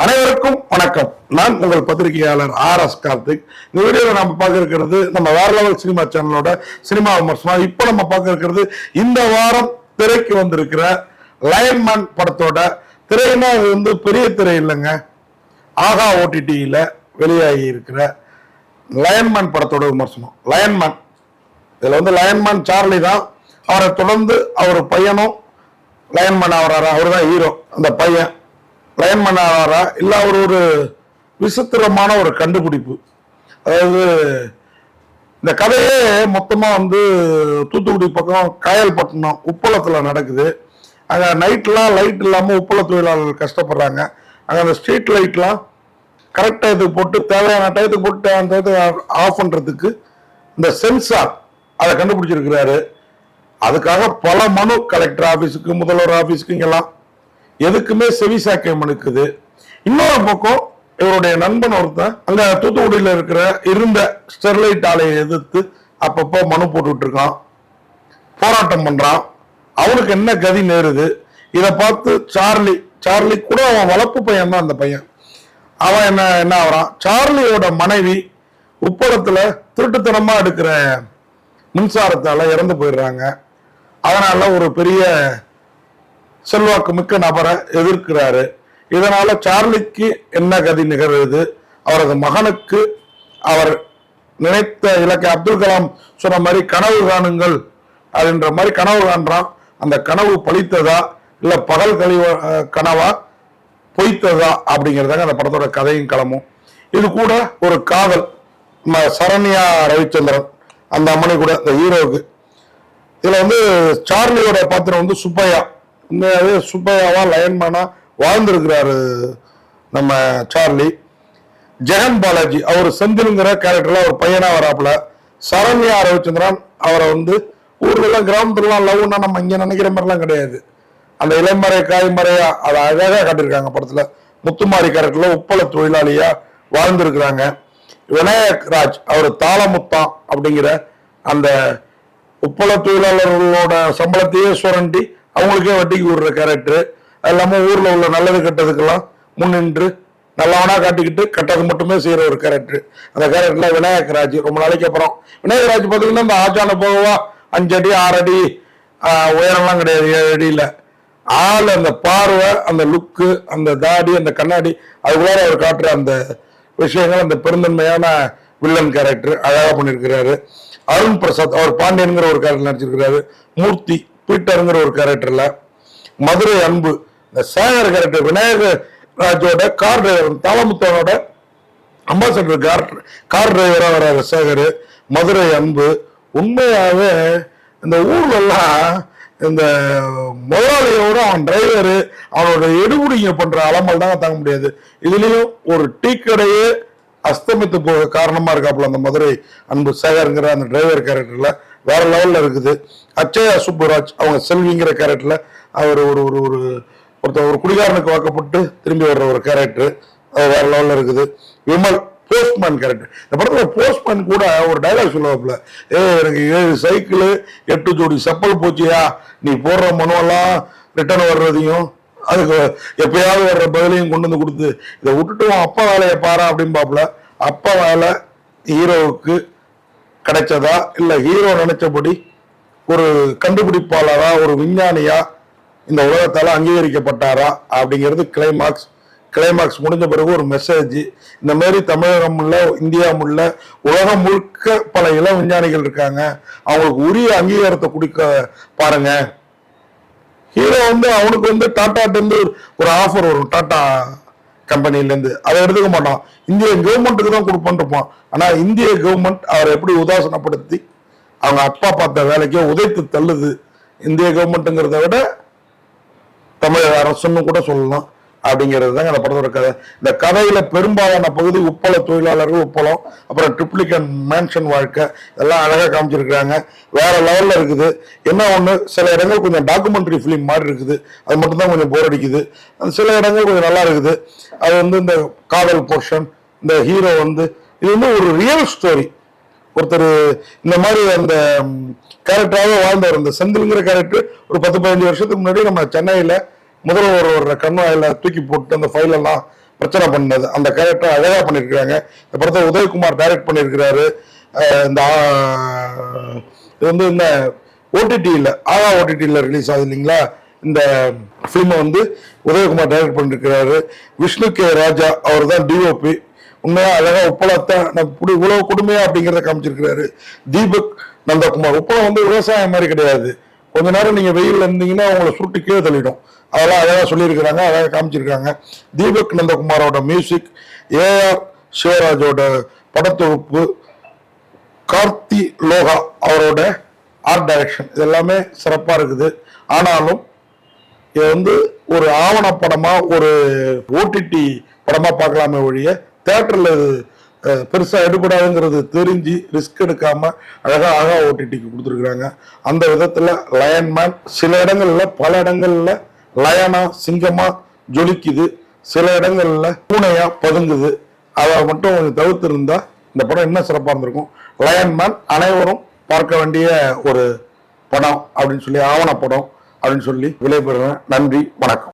அனைவருக்கும் வணக்கம். நான் உங்கள் பத்திரிகையாளர் ஆர் எஸ் கார்த்திக். இந்த வீடியோவில் நம்ம பார்க்க இருக்கிறது நம்ம வேற லெவல் சினிமா சேனலோட சினிமா விமர்சனம். இப்போ நம்ம பார்க்க இருக்கிறது இந்த வாரம் திரைக்கு வந்திருக்கிற லயன்மேன் படத்தோட திரைன்னா இது வந்து பெரிய திரை இல்லைங்க. ஆகா ஓடிடியில் வெளியாகி இருக்கிற லயன்மேன் படத்தோட விமர்சனம். லயன்மேன் இதில் வந்து லயன்மேன் சார்லி தான். அவரை தொடர்ந்து அவர் பையனும் லயன்மேன் ஆகிறாரா. அவர் தான் ஹீரோ அந்த பையன். லயன்மேன் பண்ணாரா இல்லை அவர் ஒரு விசித்திரமான ஒரு கண்டுபிடிப்பு. அதாவது இந்த கதையே மொத்தமாக வந்து தூத்துக்குடி பக்கம் காயல்பட்டினம் உப்பளத்தில் நடக்குது. அங்கே நைட்லாம் லைட் இல்லாமல் உப்பள தொழிலாளர்கள் கஷ்டப்படுறாங்க. அங்கே அந்த ஸ்ட்ரீட் லைட்லாம் கரெக்ட் டயத்துக்கு போட்டு தேவையான டயத்துக்கு போட்டு அந்த டயத்துக்கு ஆஃப் பண்ணுறதுக்கு இந்த சென்சார் அதை கண்டுபிடிச்சிருக்கிறாரு. அதுக்காக பல மனு கலெக்டர் ஆஃபீஸுக்கு முதல்வர் ஆஃபீஸுக்கு இங்கெல்லாம் எதுக்குமே செவி சாக்கியம் இருக்குது இன்னொரு பக்கம் இவருடைய நண்பன் ஒருத்தன் அங்க தூத்துக்குடியில் இருக்கிற இருந்த ஸ்டெர்லைட் ஆலையை எதிர்த்து அப்பப்போ மனு போட்டுட்டு இருக்கான் போராட்டம் பண்றான். அவனுக்கு என்ன கதி நேருது? இதை பார்த்து சார்லி சார்லி கூட அவன் வளர்ப்பு பையன் தான் அந்த பையன். அவன் என்ன என்ன ஆகிறான்? சார்லியோட மனைவி உப்பளத்துல திருட்டுத்தனமா எடுக்கிற மின்சாரத்தால இறந்து போயிடுறாங்க. அதனால ஒரு பெரிய செல்வாக்கு மிக்க நபரை எதிர்க்கிறாரு. இதனால சார்லிக்கு என்ன கதி நிகழ்வுது அவரது மகனுக்கு அவர் நினைத்த இலக்கை அப்துல் கலாம் சொன்ன மாதிரி கனவு காணுங்கள் அப்படின்ற மாதிரி கனவு காண்றான். அந்த கனவு பழித்ததா? இல்ல பகல் கழிவ கனவா? பொய்த்ததா? அப்படிங்கிறதாங்க அந்த படத்தோட கதையும் களமும். இது கூட ஒரு காதல் நம்ம சரண்யா ரவிச்சந்திரன் அந்த அம்மனை கூட அந்த ஹீரோவுக்கு. இதுல வந்து சார்லியோட பாத்திரம் வந்து சுப்பையா. உண்மையாவே சுப்பையாவா லயன்மேனா வாழ்ந்திருக்கிறாரு நம்ம சார்லி. ஜெகன் பாலாஜி அவர் செந்திலுங்கிற கேரக்டர்ல அவர் பையனா வராப்புல. சரண்யா ரவிச்சந்திரன் அவரை வந்து ஊர்ல கிராமத்துலலாம் லவ்னா நம்ம இங்க நினைக்கிற மாதிரிலாம் கிடையாது. அந்த இளமறை காய்மறையா அதை அழகாக காட்டியிருக்காங்க படத்துல. முத்துமாரி கேரக்டர்ல உப்பள தொழிலாளியா வாழ்ந்திருக்கிறாங்க. விநாயக் ராஜ் அவர் தாளமுத்தான் அப்படிங்கிற அந்த உப்பள தொழிலாளர்களோட சம்பளத்தையே சுரண்டி அவங்களுக்கே வட்டிக்கு விடுற கேரக்டர் அது இல்லாமல் ஊரில் உள்ள நல்லது கெட்டதுக்கெல்லாம் முன்னின்று நல்லவனா காட்டிக்கிட்டு கெட்டது மட்டுமே செய்கிற ஒரு கேரக்டர் அந்த கேரக்டரில் விநாயகர் ராஜ் ரொம்ப நாளைக்கு அப்புறம். விநாயகர் ராஜ் பார்த்தீங்கன்னா இந்த ஆச்சான போகவா அஞ்சு அடி ஆறு அடி உயரம்லாம் கிடையாது ஏழு அடியில். ஆள் அந்த பார்வை அந்த லுக்கு அந்த தாடி அந்த கண்ணாடி அதுக்குள்ளார அவர் காட்டுற அந்த விஷயங்கள் அந்த பெருந்தன்மையான வில்லன் கேரக்டர் அழகாக பண்ணியிருக்கிறாரு அருண் பிரசாத் அவர் பாண்டியனுங்கிற ஒரு கேரக்டர் நடிச்சிருக்கிறாரு. மூர்த்தி பீட்டருங்கிற ஒரு கேரக்டர்ல மதுரை அன்பு இந்த சேகர் கேரக்டர் விநாயகர் ராஜோட கார் டிரைவர் தாளமுத்தவனோட அம்பாசடர் கார் கார் டிரைவராக வர்றாரு சேகர். மதுரை அன்பு. உண்மையாகவே இந்த ஊர்லெல்லாம் இந்த முதலாளியோட அவன் டிரைவரு அவனோட எடுபுடிங்க பண்ற அலமல் தாங்க தாங்க முடியாது. இதுலயும் ஒரு டீ கடையே அஸ்தமித்து போக காரணமா இருக்காப்புல அந்த மதுரை அன்பு சேகருங்கிற அந்த டிரைவர் கேரக்டர்ல வேற லெவல்ல இருக்குது. அச்சயா சுப்புராஜ் அவங்க செல்விங்கிற கேரக்டர்ல அவர் ஒரு ஒரு ஒரு ஒருத்தர் ஒரு குடிகாரனுக்கு வாக்கப்பட்டு திரும்பி வர்ற ஒரு கேரக்டர் அது வேற லெவல்ல இருக்குது. விமல் போஸ்ட்மேன் கேரக்டர் இந்த படத்தில் போஸ்ட்மேன் கூட ஒரு டைலாக் சொல்லுவாப்புல. ஏ எனக்கு ஏழு சைக்கிள் எட்டு ஜோடி செப்பல் போச்சியா? நீ போடுற மனுவெல்லாம் ரிட்டர்ன் வர்றதையும் அதுக்கு எப்பயாவது வர்ற பதிலையும் கொண்டு வந்து கொடுத்து இதை விட்டுட்டு அப்பா வேலையை பாரு அப்படிம்பாப்புல. அப்பா வேலை ஹீரோவுக்கு கிடைச்சதா இல்ல ஹீரோ நினைச்சபடி ஒரு கண்டுபிடிப்பாளரா ஒரு விஞ்ஞானியா இந்த உலகத்தால் அங்கீகரிக்கப்பட்டாரா அப்படிங்கிறது கிளைமாக்ஸ் கிளைமாக்ஸ் முடிஞ்ச பிறகு ஒரு மெசேஜ் இந்த மாதிரி தமிழகம் உள்ள இந்தியா உள்ள உலகம் முழுக்க பல இளம் விஞ்ஞானிகள் இருக்காங்க. அவங்களுக்கு உரிய அங்கீகாரத்தை கொடுக்க பாருங்க. ஹீரோ வந்து அவனுக்கு வந்து டாட்டா இருந்து ஒரு ஆஃபர் வரும். டாட்டா கம்பெனில இருந்து அதை எடுத்துக்க மாட்டான். இந்திய கவர்மெண்ட்டுக்கு தான் கொடுப்பான்னு இருப்பான். ஆனா இந்திய கவர்மெண்ட் அவரை எப்படி உதாசனப்படுத்தி அவங்க அப்பா பார்த்த வேலைக்கே உதைத்து தள்ளுது. இந்திய கவர்மெண்ட்டுங்கிறத விட தமிழக அரசுன்னு கூட சொல்லலாம். அப்படிங்கிறது தாங்க அந்த படத்தோட கதை. இந்த கதையில பெரும்பாலான பகுதி உப்பள தொழிலாளர்கள் உப்பளம் அப்புறம் ட்ரிப்ளிகன் மேன்ஷன் வாழ்க்கை இதெல்லாம் அழகாக காமிச்சிருக்காங்க வேற லெவலில் இருக்குது. என்ன ஒன்று சில இடங்கள் கொஞ்சம் டாக்குமெண்ட்ரி ஃபிலிம் மாதிரி இருக்குது. அது மட்டும்தான் கொஞ்சம் போர் அடிக்குது. சில இடங்கள் கொஞ்சம் நல்லா இருக்குது. அது வந்து இந்த காதல் போர்ஷன் இந்த ஹீரோ வந்து இது வந்து ஒரு ரியல் ஸ்டோரி ஒருத்தர் இந்த மாதிரி அந்த கேரக்டராகவே வாழ்ந்தவர். இந்த செந்தில்ங்கிற கேரக்டர் ஒரு பத்து பதினஞ்சு வருஷத்துக்கு முன்னாடி நம்ம சென்னையில் முதல்வர் ஒரு கண் வாயில தூக்கி போட்டு அந்த ஃபைலெல்லாம் பிரச்சனை பண்ணது. அந்த கேரக்டர் அழகாக பண்ணியிருக்கிறாங்க. இந்த படத்தை உதயகுமார் டைரக்ட் பண்ணியிருக்கிறாரு. இந்த இது வந்து இந்த ஓடிடியில் ஆகா ஓடிடியில் ரிலீஸ் ஆகுது இல்லைங்களா? இந்த ஃபிலிமை வந்து உதயகுமார் டைரக்ட் பண்ணியிருக்கிறாரு. விஷ்ணு கே ராஜா அவர் தான் டிஓபி உண்மையாக அழகாக உப்பளத்தை நம்ம இப்படி இவ்வளவு கொடுமையா அப்படிங்கிறத காமிச்சிருக்கிறாரு. தீபக் நந்தகுமார். உப்பளம் வந்து விவசாயம் மாதிரி கிடையாது. கொஞ்ச நேரம் நீங்கள் வெயிலில் இருந்தீங்கன்னா உங்களை சுருட்டு கீழே தள்ளிடும். அதெல்லாம் அழகாக சொல்லியிருக்கிறாங்க அழகாக காமிச்சிருக்காங்க. தீபக் நந்தகுமாரோட மியூசிக் ஏஆர் சிவராஜோட படத்தொகுப்பு கார்த்தி லோகா அவரோட ஆர்ட் டைரக்ஷன் இது எல்லாமே சிறப்பாக இருக்குது. ஆனாலும் இது வந்து ஒரு ஆவணப்படமாக ஒரு ஓடிடி படமாக பார்க்கலாமே ஒழிய இது பெருசாக எடுக்கூடாதுங்கிறது தெரிஞ்சு ரிஸ்க் எடுக்காமல் அழகாக அழகா ஓடிடிக்கு கொடுத்துருக்குறாங்க. அந்த விதத்தில் லயன்மேன் சில இடங்களில் பல இடங்களில் லயனா சிங்கமாக ஜொலிக்குது. சில இடங்களில் பூனையாக பதுங்குது. அதை மட்டும் கொஞ்சம் தவிர்த்து இந்த படம் இன்னும் சிறப்பாக இருந்திருக்கும். லயன்மேன் அனைவரும் பார்க்க வேண்டிய ஒரு படம் அப்படின்னு சொல்லி ஆவண படம் அப்படின்னு சொல்லி விளைபெறுவேன் நன்றி வணக்கம்.